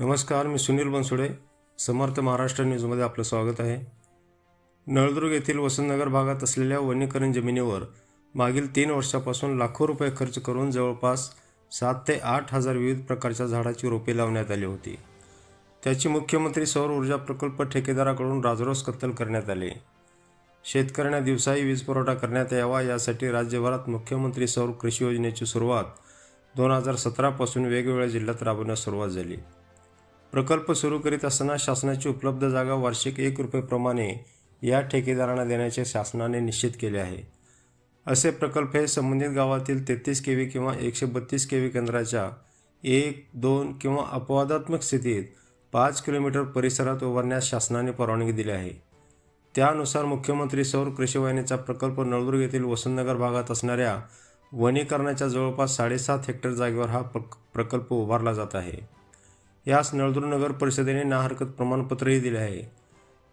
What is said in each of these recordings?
नमस्कार मी सुनील बनसोडे समर्थ महाराष्ट्र न्यूजमध्ये आपलं स्वागत आहे. नळदुर्ग येथील वसंतनगर भागात असलेल्या वनीकरण जमिनीवर मागील तीन वर्षापासून लाखो रुपये खर्च करून जवळपास सात ते आठ हजार विविध प्रकारच्या झाडाची रोपे लावण्यात आली होती. त्याची मुख्यमंत्री सौर ऊर्जा प्रकल्प ठेकेदाराकडून राजरोस कत्तल करण्यात आले. शेतकऱ्यांना दिवसाही वीज पुरवठा करण्यात यावा यासाठी राज्यभरात मुख्यमंत्री सौर कृषी योजनेची सुरुवात दोन हजार सतरापासून वेगवेगळ्या जिल्ह्यात राबवण्यास सुरुवात झाली. प्रकल्प सुरू करीत असताना शासनाची उपलब्ध जागा वार्षिक एक रुपयेप्रमाणे या ठेकेदारांना देण्याचे शासनाने निश्चित केले आहे. असे प्रकल्प हे संबंधित गावातील तेहतीस के व्ही किंवा एकशे बत्तीस के व्ही केंद्राच्या एक दोन किंवा अपवादात्मक स्थितीत पाच किलोमीटर परिसरात उभारण्यास शासनाने परवानगी दिली आहे. त्यानुसार मुख्यमंत्री सौर कृषी वाहिनीचा प्रकल्प नळदुर्ग येथील वसंतनगर भागात असणाऱ्या वनीकरणाच्या जवळपास साडेसात हेक्टर जागेवर हा प्रक- प्रकल्प उभारला जात आहे. यास नळदुर्ग नगर परिषदेने नाहरकत प्रमाणपत्रही दिले आहे.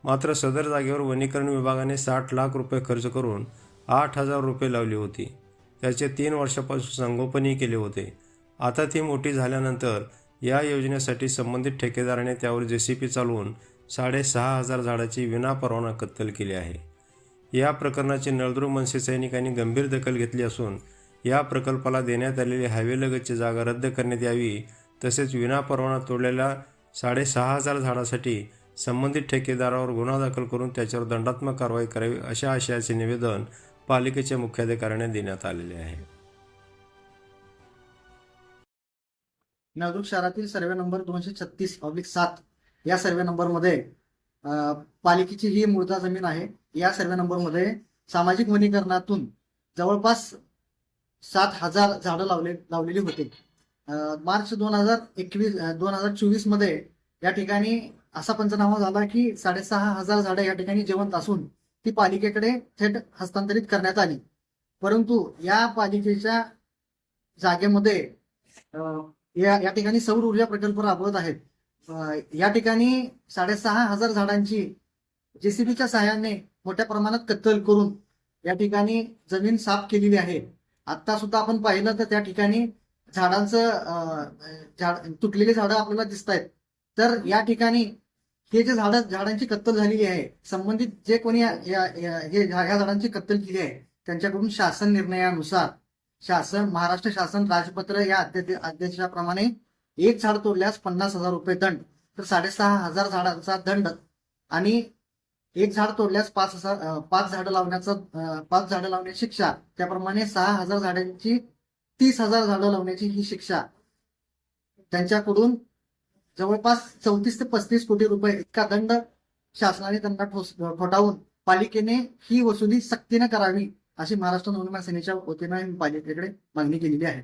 मात्र सदर जागेवर वनीकरण विभागाने साठ लाख रुपये खर्च करून आठ हजार रुपये लावली होती. त्याचे तीन वर्षापासून संगोपनही केले होते. आता ती मोठी झाल्यानंतर या योजनेसाठी संबंधित ठेकेदाराने त्यावर जे सी पी चालवून साडेसहा हजार झाडाची विनापरवाना कत्तल केली आहे. या प्रकरणाची नळदुर्ग मनसे सैनिकांनी गंभीर दखल घेतली असून या प्रकल्पाला देण्यात आलेली हायवेलगतची जागा रद्द करण्यात यावी तसेच विनापरवाना तोडलेल्या साडेसहा हजार झाडासाठी संबंधित ठेकेदारावर गुन्हा दाखल करून त्याच्यावर दंडात्मक कारवाई करावी अशा आशयाचे निवेदन पालिकेच्या मुख्याधिकाऱ्याने देण्यात आलेले आहे. नळदुर्ग शहरातील सर्वे नंबर दोनशे छत्तीस ऑब्लिक सात या सर्वे नंबरमध्ये पालिकेची ही मूळता जमीन आहे. या सर्वे नंबरमध्ये सामाजिक वनीकरणातून जवळपास सात हजार झाडं लावले लावलेली होती. मार्च दोन हजार एकवीस दोन हजार चोवीसमध्ये या ठिकाणी असा पंचनामा झाला की साडेसहा हजार झाडं या ठिकाणी जिवंत असून ती पालिकेकडे थेट हस्तांतरित करण्यात आली. परंतु या पालिकेच्या जागेमध्ये या या ठिकाणी सौर ऊर्जा प्रकल्प राबवत आहेत. या ठिकाणी साडेसहा हजार झाडांची जेसीबीच्या सहाय्याने मोठ्या प्रमाणात कत्तल करून या ठिकाणी जमीन साफ केलेली आहे. आता सुद्धा आपण पाहिलं तर त्या ठिकाणी झाडांचं झाड तुटलेली झाडं आपल्याला दिसत आहेत तर या ठिकाणी हे जे झाड झाडांची कत्तल झालेली आहे संबंधित जे कोणी या- या- हे ह्या झाडांची कत्तल केली आहे त्यांच्याकडून शासन निर्णयानुसार शासन महाराष्ट्र शासन राजपत्र या अध्य- अध्यादेशाप्रमाणे एक झाड तोडल्यास पन्नास हजार रुपये दंड तर साडेसहा हजार झाडांचा दंड आणि एक झाड तोडल्यास पाच हजार पाच झाडं लावण्याचा पाच झाडं लावण्याची शिक्षा त्याप्रमाणे सहा हजार झाडांची तीस हजार झाडं लावण्याची ही शिक्षा. त्यांच्याकडून जवळपास चौतीस ते पस्तीस कोटी रुपये इतका दंड शासनाने त्यांना ठोस ठोठावून पालिकेने ही वसुली सक्तीने करावी अशी महाराष्ट्र नवनिर्माण सेनेच्या वतीनं पालिकेकडे मागणी केलेली आहे.